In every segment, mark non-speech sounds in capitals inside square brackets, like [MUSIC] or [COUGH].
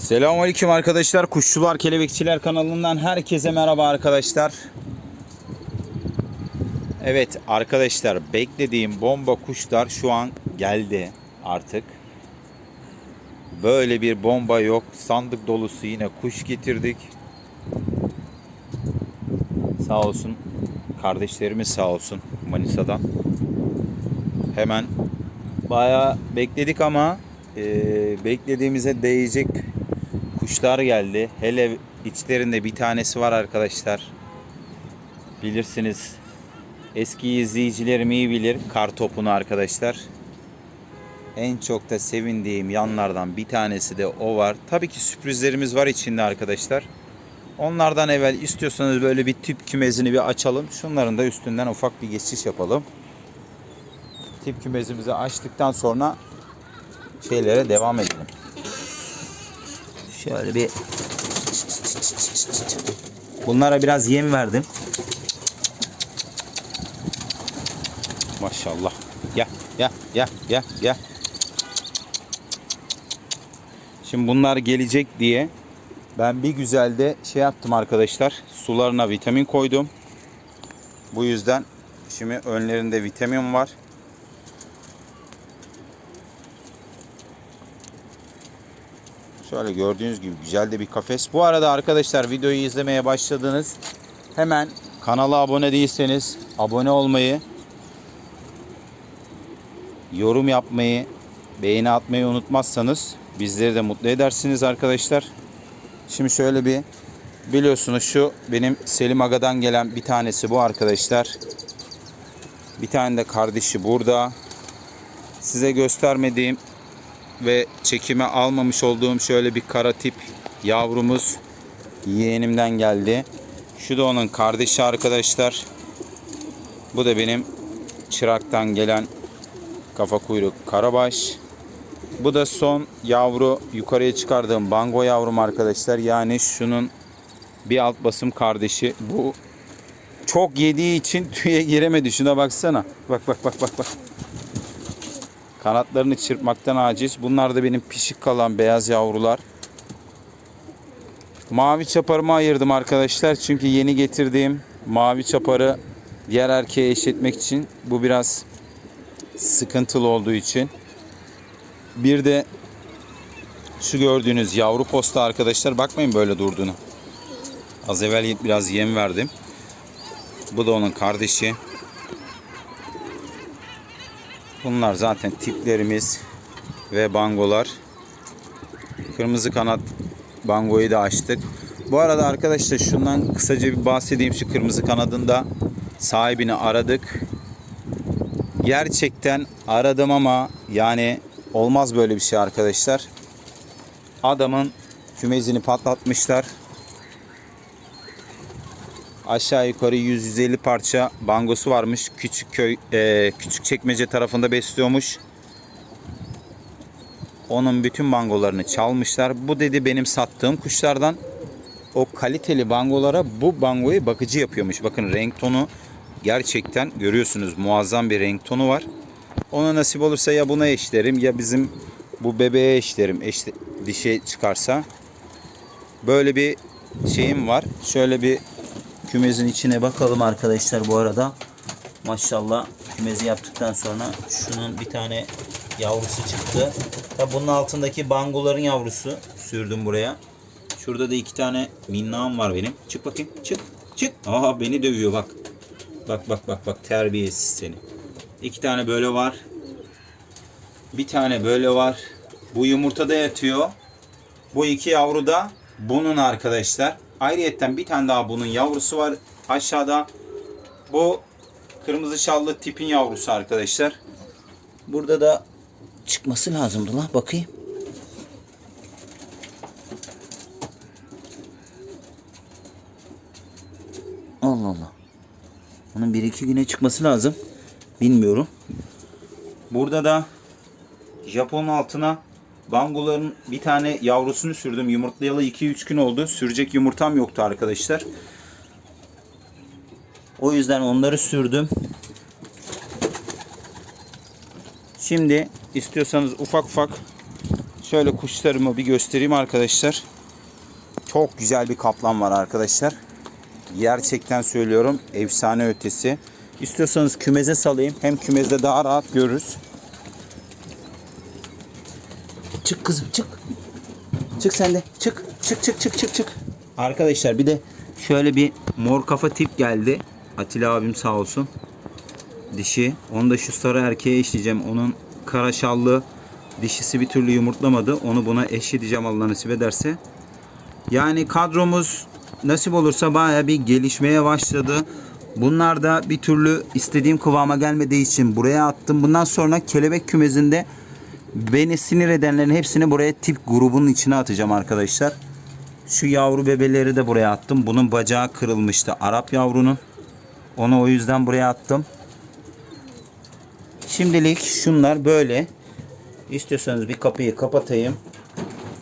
Selamünaleyküm arkadaşlar. Kuşçular Kelebekçiler kanalından herkese merhaba arkadaşlar. Evet arkadaşlar beklediğim bomba kuşlar şu an geldi artık. Böyle bir bomba yok. Sandık dolusu yine kuş getirdik. Sağ olsun kardeşlerimiz sağ olsun Manisa'dan. Hemen bayağı bekledik ama e, beklediğimize değecek kuşlar geldi. Hele içlerinde bir tanesi var arkadaşlar. Bilirsiniz. Eski izleyicilerim iyi bilir kar topunu arkadaşlar. En çok da sevindiğim yanlardan bir tanesi de o var. Tabii ki sürprizlerimiz var içinde arkadaşlar. Onlardan evvel istiyorsanız böyle bir tip kümesini bir açalım. Şunların da üstünden ufak bir geçiş yapalım. Tip kümesimizi açtıktan sonra şeylere devam edelim. Şöyle bir Bunlara biraz yem verdim. Maşallah. Gel, gel, gel, gel, gel. Şimdi bunlar gelecek diye ben bir güzel de şey yaptım arkadaşlar. Sularına vitamin koydum. Bu yüzden şimdi önlerinde vitamin var. Şöyle gördüğünüz gibi güzel de bir kafes. Bu arada arkadaşlar videoyu izlemeye başladınız. Hemen kanala abone değilseniz abone olmayı, yorum yapmayı, beğeni atmayı unutmazsanız bizleri de mutlu edersiniz arkadaşlar. Şimdi şöyle bir biliyorsunuz şu benim Selim Aga'dan gelen bir tanesi bu arkadaşlar. Bir tane de kardeşi burada. Size göstermediğim ve çekime almamış olduğum şöyle bir kara tip yavrumuz yeğenimden geldi. Şu da onun kardeşi arkadaşlar. Bu da benim çıraktan gelen kafa kuyruk karabaş. Bu da son yavru yukarıya çıkardığım bango yavrum arkadaşlar. Yani şunun bir alt basım kardeşi. Bu çok yediği için [LAUGHS] tüye giremedi. Şuna baksana. Bak bak bak bak bak. Kanatlarını çırpmaktan aciz. Bunlar da benim pişik kalan beyaz yavrular. Mavi çaparımı ayırdım arkadaşlar. Çünkü yeni getirdiğim mavi çaparı diğer erkeğe eşitmek için bu biraz sıkıntılı olduğu için. Bir de şu gördüğünüz yavru posta arkadaşlar. Bakmayın böyle durduğunu. Az evvel biraz yem verdim. Bu da onun kardeşi. Bunlar zaten tiplerimiz ve bangolar. Kırmızı kanat bangoyu da açtık. Bu arada arkadaşlar şundan kısaca bir bahsedeyim. Şu kırmızı kanadında sahibini aradık. Gerçekten aradım ama yani olmaz böyle bir şey arkadaşlar. Adamın kümezini patlatmışlar. Aşağı yukarı 100-150 parça bangosu varmış. Küçük köy, e, küçük çekmece tarafında besliyormuş. Onun bütün bangolarını çalmışlar. Bu dedi benim sattığım kuşlardan. O kaliteli bangolara bu bangoyu bakıcı yapıyormuş. Bakın renk tonu gerçekten görüyorsunuz muazzam bir renk tonu var. Ona nasip olursa ya buna eşlerim ya bizim bu bebeğe eşlerim eş, dişe çıkarsa. Böyle bir şeyim var. Şöyle bir Kümezin içine bakalım arkadaşlar bu arada. Maşallah kümezi yaptıktan sonra şunun bir tane yavrusu çıktı. Tabi bunun altındaki bangoların yavrusu sürdüm buraya. Şurada da iki tane minnağım var benim. Çık bakayım. Çık. Çık. Aha beni dövüyor bak. Bak bak bak bak terbiyesiz seni. İki tane böyle var. Bir tane böyle var. Bu yumurtada yatıyor. Bu iki yavru da bunun arkadaşlar. Ayrıyetten bir tane daha bunun yavrusu var aşağıda. Bu kırmızı şallı tipin yavrusu arkadaşlar. Burada da çıkması lazımdı lan bakayım. Allah Allah. Onun bir iki güne çıkması lazım. Bilmiyorum. Burada da Japon altına Bangoların bir tane yavrusunu sürdüm. Yumurtlayalı 2-3 gün oldu. Sürecek yumurtam yoktu arkadaşlar. O yüzden onları sürdüm. Şimdi istiyorsanız ufak ufak Şöyle kuşlarımı bir göstereyim arkadaşlar. Çok güzel bir kaplan var arkadaşlar. Gerçekten söylüyorum efsane ötesi. İstiyorsanız kümeze salayım. Hem kümezde daha rahat görürüz. Çık kızım çık. Çık sen de. Çık. Çık çık çık çık çık. Arkadaşlar bir de şöyle bir mor kafa tip geldi. Atilla abim sağ olsun. Dişi. Onu da şu sarı erkeğe eşleyeceğim. Onun kara şallı dişisi bir türlü yumurtlamadı. Onu buna eşleyeceğim Allah nasip ederse. Yani kadromuz nasip olursa baya bir gelişmeye başladı. Bunlar da bir türlü istediğim kıvama gelmediği için buraya attım. Bundan sonra kelebek kümesinde beni sinir edenlerin hepsini buraya tip grubunun içine atacağım arkadaşlar. Şu yavru bebeleri de buraya attım. Bunun bacağı kırılmıştı. Arap yavrunun. Onu o yüzden buraya attım. Şimdilik şunlar böyle. İstiyorsanız bir kapıyı kapatayım.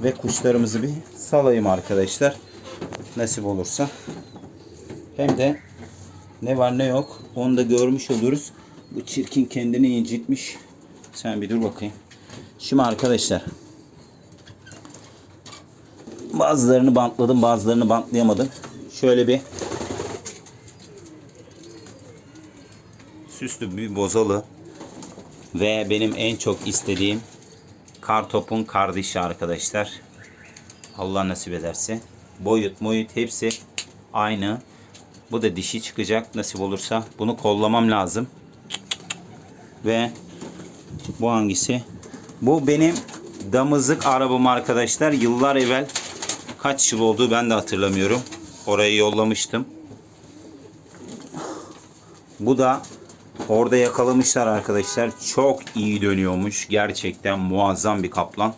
Ve kuşlarımızı bir salayım arkadaşlar. Nasip olursa. Hem de ne var ne yok onu da görmüş oluruz. Bu çirkin kendini incitmiş. Sen bir dur bakayım. Şimdi arkadaşlar. Bazılarını bantladım bazılarını bantlayamadım. Şöyle bir süslü bir bozalı ve benim en çok istediğim kartopun kardeşi arkadaşlar. Allah nasip ederse. Boyut boyut hepsi aynı. Bu da dişi çıkacak nasip olursa. Bunu kollamam lazım. Ve bu hangisi? Bu benim damızlık arabam arkadaşlar. Yıllar evvel kaç yıl oldu ben de hatırlamıyorum. Oraya yollamıştım. Bu da orada yakalamışlar arkadaşlar. Çok iyi dönüyormuş. Gerçekten muazzam bir kaplan.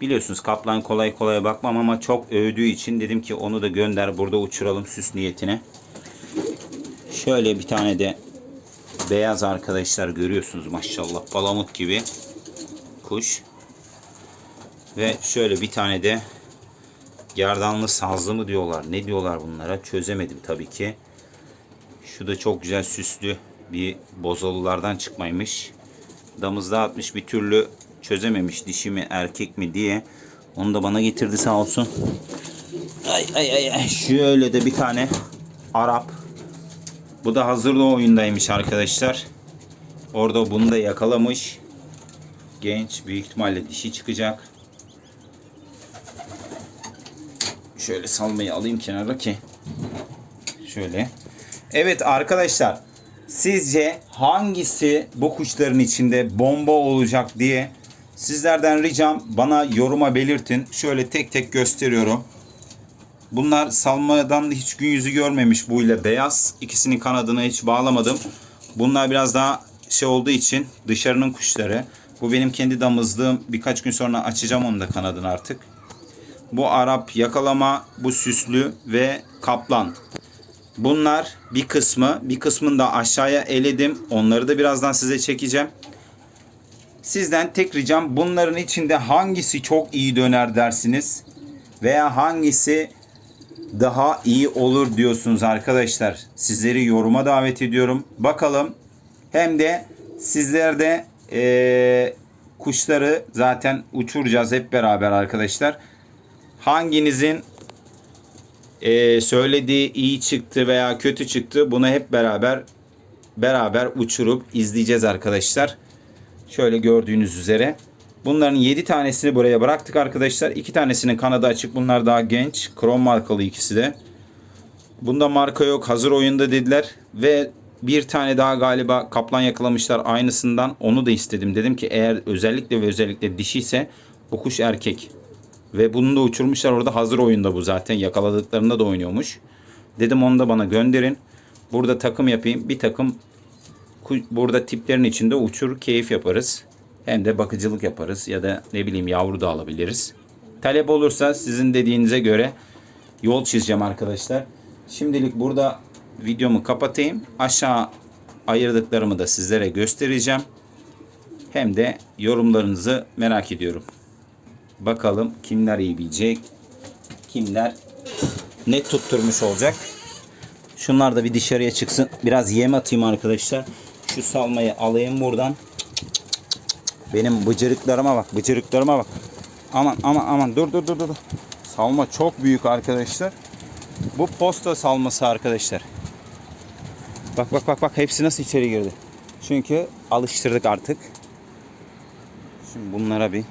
Biliyorsunuz kaplan kolay kolay bakmam ama çok övdüğü için dedim ki onu da gönder burada uçuralım süs niyetine. Şöyle bir tane de beyaz arkadaşlar görüyorsunuz maşallah balamut gibi kuş. Ve şöyle bir tane de gerdanlı sazlı mı diyorlar ne diyorlar bunlara çözemedim tabii ki. Şu da çok güzel süslü bir bozalılardan çıkmaymış. Damızda atmış bir türlü çözememiş dişi mi erkek mi diye. Onu da bana getirdi sağ olsun. Ay ay ay. Şöyle de bir tane Arap. Bu da hazırda oyundaymış arkadaşlar. Orada bunu da yakalamış. Genç büyük ihtimalle dişi çıkacak. Şöyle salmayı alayım kenara ki. Şöyle. Evet arkadaşlar. Sizce hangisi bu kuşların içinde bomba olacak diye sizlerden ricam bana yoruma belirtin. Şöyle tek tek gösteriyorum. Bunlar salmadan hiç gün yüzü görmemiş bu ile beyaz. İkisinin kanadını hiç bağlamadım. Bunlar biraz daha şey olduğu için dışarının kuşları. Bu benim kendi damızlığım. Birkaç gün sonra açacağım onu da kanadını artık. Bu Arap yakalama, bu süslü ve kaplan. Bunlar bir kısmı, bir kısmını da aşağıya eledim. Onları da birazdan size çekeceğim. Sizden tek ricam bunların içinde hangisi çok iyi döner dersiniz veya hangisi daha iyi olur diyorsunuz arkadaşlar. Sizleri yoruma davet ediyorum. Bakalım hem de sizler de eee, kuşları zaten uçuracağız hep beraber arkadaşlar. Hanginizin eee, söylediği iyi çıktı veya kötü çıktı bunu hep beraber beraber uçurup izleyeceğiz arkadaşlar. Şöyle gördüğünüz üzere. Bunların 7 tanesini buraya bıraktık arkadaşlar. 2 tanesinin kanadı açık. Bunlar daha genç. Krom markalı ikisi de. Bunda marka yok. Hazır oyunda dediler. Ve bir tane daha galiba kaplan yakalamışlar aynısından. Onu da istedim. Dedim ki eğer özellikle ve özellikle dişi ise bu kuş erkek. Ve bunu da uçurmuşlar orada hazır oyunda bu zaten. Yakaladıklarında da oynuyormuş. Dedim onu da bana gönderin. Burada takım yapayım. Bir takım burada tiplerin içinde uçur keyif yaparız. Hem de bakıcılık yaparız ya da ne bileyim yavru da alabiliriz. Talep olursa sizin dediğinize göre yol çizeceğim arkadaşlar. Şimdilik burada videomu kapatayım. Aşağı ayırdıklarımı da sizlere göstereceğim. Hem de yorumlarınızı merak ediyorum. Bakalım kimler iyi bilecek, kimler net tutturmuş olacak. Şunlar da bir dışarıya çıksın. Biraz yem atayım arkadaşlar. Şu salmayı alayım buradan. Benim bıcırıklarıma bak, bıcırıklarıma bak. Aman aman aman dur dur dur dur. Salma çok büyük arkadaşlar. Bu posta salması arkadaşlar. Bak bak bak bak hepsi nasıl içeri girdi. Çünkü alıştırdık artık. Şimdi bunlara bir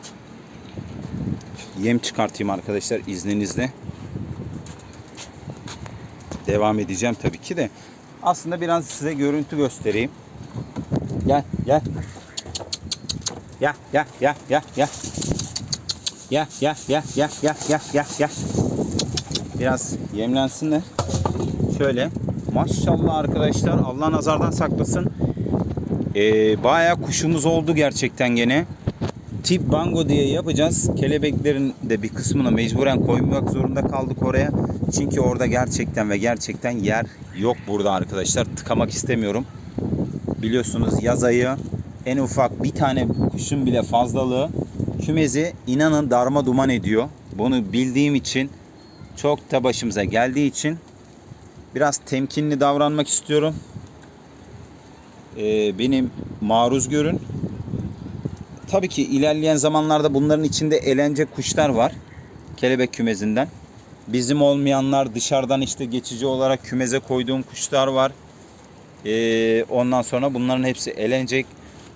yem çıkartayım arkadaşlar izninizle. Devam edeceğim tabii ki de. Aslında biraz size görüntü göstereyim. Gel gel. Gel gel gel gel gel. Gel gel gel gel gel gel gel gel. Biraz yemlensinler. Şöyle. Maşallah arkadaşlar Allah nazardan saklasın. Ee, bayağı kuşumuz oldu gerçekten gene. Tip bango diye yapacağız. Kelebeklerin de bir kısmını mecburen koymak zorunda kaldık oraya. Çünkü orada gerçekten ve gerçekten yer yok burada arkadaşlar. Tıkamak istemiyorum. Biliyorsunuz yaz ayı en ufak bir tane kuşun bile fazlalığı kümezi inanın darma duman ediyor. Bunu bildiğim için çok da başımıza geldiği için biraz temkinli davranmak istiyorum. Ee, benim maruz görün. Tabii ki ilerleyen zamanlarda bunların içinde eğlence kuşlar var. Kelebek kümezinden. Bizim olmayanlar dışarıdan işte geçici olarak kümeze koyduğum kuşlar var. Ee, ondan sonra bunların hepsi elenecek.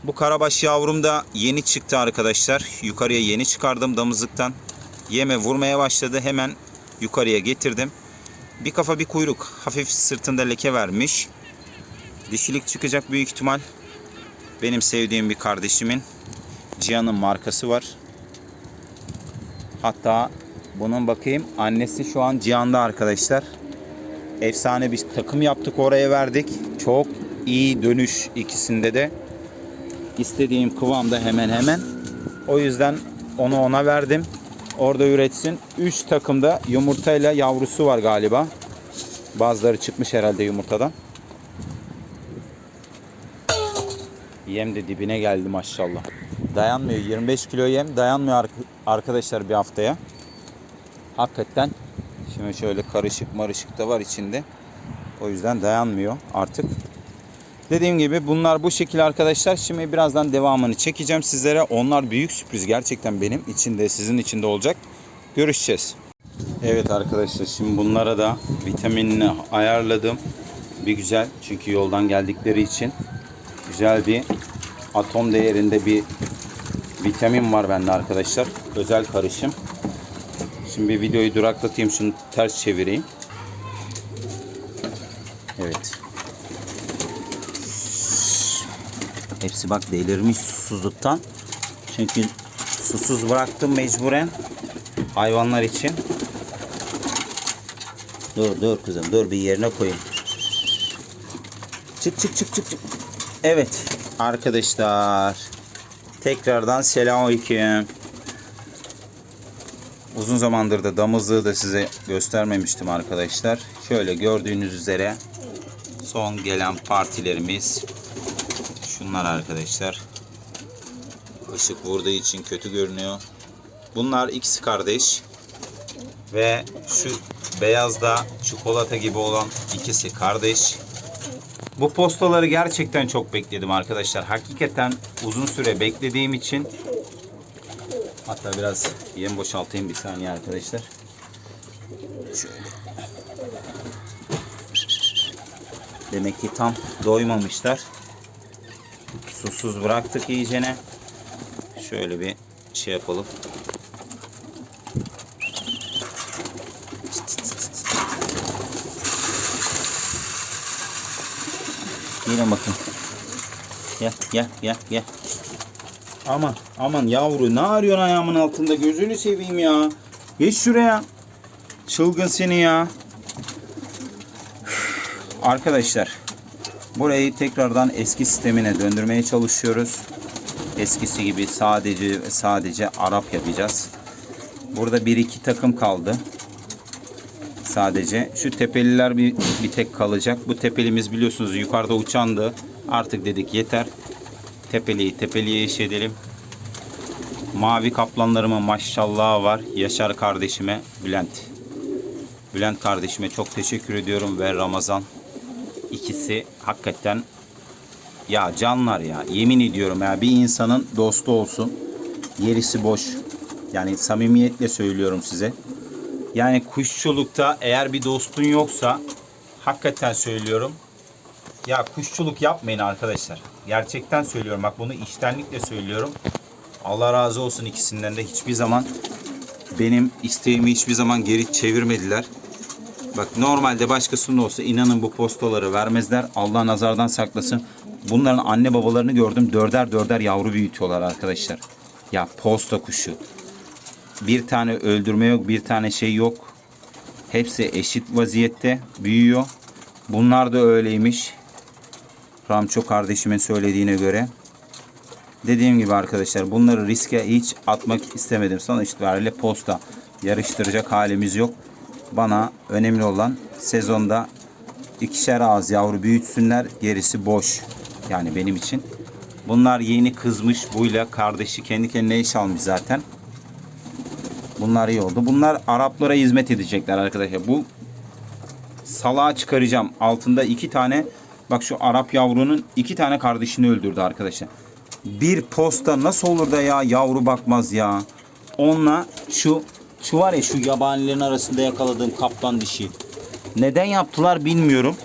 Bu karabaş yavrum da yeni çıktı arkadaşlar. Yukarıya yeni çıkardım damızlıktan. Yeme vurmaya başladı. Hemen yukarıya getirdim. Bir kafa bir kuyruk. Hafif sırtında leke vermiş. Dişilik çıkacak büyük ihtimal. Benim sevdiğim bir kardeşimin. Cihan'ın markası var. Hatta bunun bakayım annesi şu an Cihan'da arkadaşlar. Efsane bir takım yaptık oraya verdik. Çok iyi dönüş ikisinde de. İstediğim kıvamda hemen hemen. O yüzden onu ona verdim. Orada üretsin. 3 takımda yumurtayla yavrusu var galiba. Bazıları çıkmış herhalde yumurtadan. Yem de dibine geldi maşallah. Dayanmıyor. 25 kilo yem dayanmıyor ark- arkadaşlar bir haftaya. Hakikaten şimdi şöyle karışık marışık da var içinde. O yüzden dayanmıyor artık. Dediğim gibi bunlar bu şekil arkadaşlar. Şimdi birazdan devamını çekeceğim sizlere. Onlar büyük sürpriz gerçekten benim içinde sizin içinde olacak. Görüşeceğiz. Evet arkadaşlar şimdi bunlara da vitaminini ayarladım. Bir güzel çünkü yoldan geldikleri için güzel bir atom değerinde bir vitamin var bende arkadaşlar. Özel karışım. Şimdi videoyu duraklatayım şunu ters çevireyim. Evet. Hepsi bak delirmiş susuzluktan. Çünkü susuz bıraktım mecburen hayvanlar için. Dur dur kızım dur bir yerine koyayım. Çık çık çık çık çık. Evet arkadaşlar. Tekrardan selamünaleyküm. Uzun zamandır da damızlığı da size göstermemiştim arkadaşlar. Şöyle gördüğünüz üzere son gelen partilerimiz şunlar arkadaşlar. Işık vurduğu için kötü görünüyor. Bunlar ikisi kardeş. Ve şu beyazda çikolata gibi olan ikisi kardeş. Bu postaları gerçekten çok bekledim arkadaşlar. Hakikaten uzun süre beklediğim için hatta biraz yem boşaltayım bir saniye arkadaşlar. Şöyle. Demek ki tam doymamışlar. Susuz bıraktık iyicene. Şöyle bir şey yapalım. Yine bakın. Gel gel gel gel. Aman aman yavru ne arıyorsun ayağımın altında gözünü seveyim ya. Geç şuraya. Çılgın seni ya. Arkadaşlar burayı tekrardan eski sistemine döndürmeye çalışıyoruz. Eskisi gibi sadece sadece Arap yapacağız. Burada bir iki takım kaldı. Sadece şu tepeliler bir, bir tek kalacak. Bu tepelimiz biliyorsunuz yukarıda uçandı. Artık dedik yeter. Tepeliyi tepeliye iş edelim. Mavi kaplanlarıma maşallah var. Yaşar kardeşime Bülent. Bülent kardeşime çok teşekkür ediyorum ve Ramazan ikisi hakikaten Ya canlar ya yemin ediyorum ya bir insanın dostu olsun. Gerisi boş. Yani samimiyetle söylüyorum size. Yani kuşçulukta eğer bir dostun yoksa hakikaten söylüyorum. Ya kuşçuluk yapmayın arkadaşlar. Gerçekten söylüyorum. Bak bunu içtenlikle söylüyorum. Allah razı olsun ikisinden de hiçbir zaman benim isteğimi hiçbir zaman geri çevirmediler. Bak normalde başkasının olsa inanın bu postaları vermezler. Allah nazardan saklasın. Bunların anne babalarını gördüm. Dörder dörder yavru büyütüyorlar arkadaşlar. Ya posta kuşu. Bir tane öldürme yok, bir tane şey yok. Hepsi eşit vaziyette büyüyor. Bunlar da öyleymiş. Ramço kardeşimin söylediğine göre. Dediğim gibi arkadaşlar bunları riske hiç atmak istemedim. Sonuç itibariyle posta yarıştıracak halimiz yok. Bana önemli olan sezonda ikişer ağız yavru büyütsünler. Gerisi boş. Yani benim için. Bunlar yeni kızmış. Buyla kardeşi kendi kendine iş almış zaten. Bunlar iyi oldu. Bunlar Araplara hizmet edecekler arkadaşlar. Bu salağa çıkaracağım. Altında iki tane bak şu Arap yavrunun iki tane kardeşini öldürdü arkadaşlar. Bir posta nasıl olur da ya yavru bakmaz ya. Onunla şu şu var ya şu yabanilerin arasında yakaladığım kaplan dişi. Neden yaptılar bilmiyorum.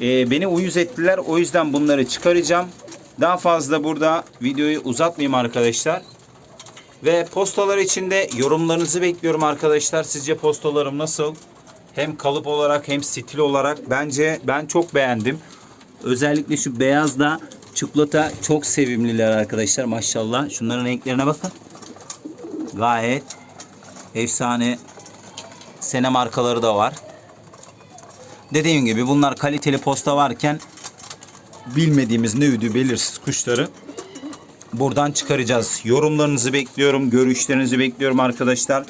Ee, beni uyuz ettiler. O yüzden bunları çıkaracağım. Daha fazla burada videoyu uzatmayayım arkadaşlar. Ve postalar içinde yorumlarınızı bekliyorum arkadaşlar. Sizce postalarım nasıl? Hem kalıp olarak hem stil olarak bence ben çok beğendim. Özellikle şu beyaz da çikolata çok sevimliler arkadaşlar maşallah. Şunların renklerine bakın. Gayet efsane sene markaları da var. Dediğim gibi bunlar kaliteli posta varken bilmediğimiz ne üdü belirsiz kuşları buradan çıkaracağız. Yorumlarınızı bekliyorum, görüşlerinizi bekliyorum arkadaşlar.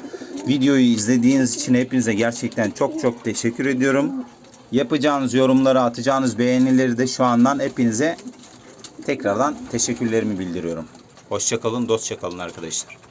Videoyu izlediğiniz için hepinize gerçekten çok çok teşekkür ediyorum. Yapacağınız yorumları, atacağınız beğenileri de şu andan hepinize tekrardan teşekkürlerimi bildiriyorum. Hoşçakalın, dostça kalın arkadaşlar.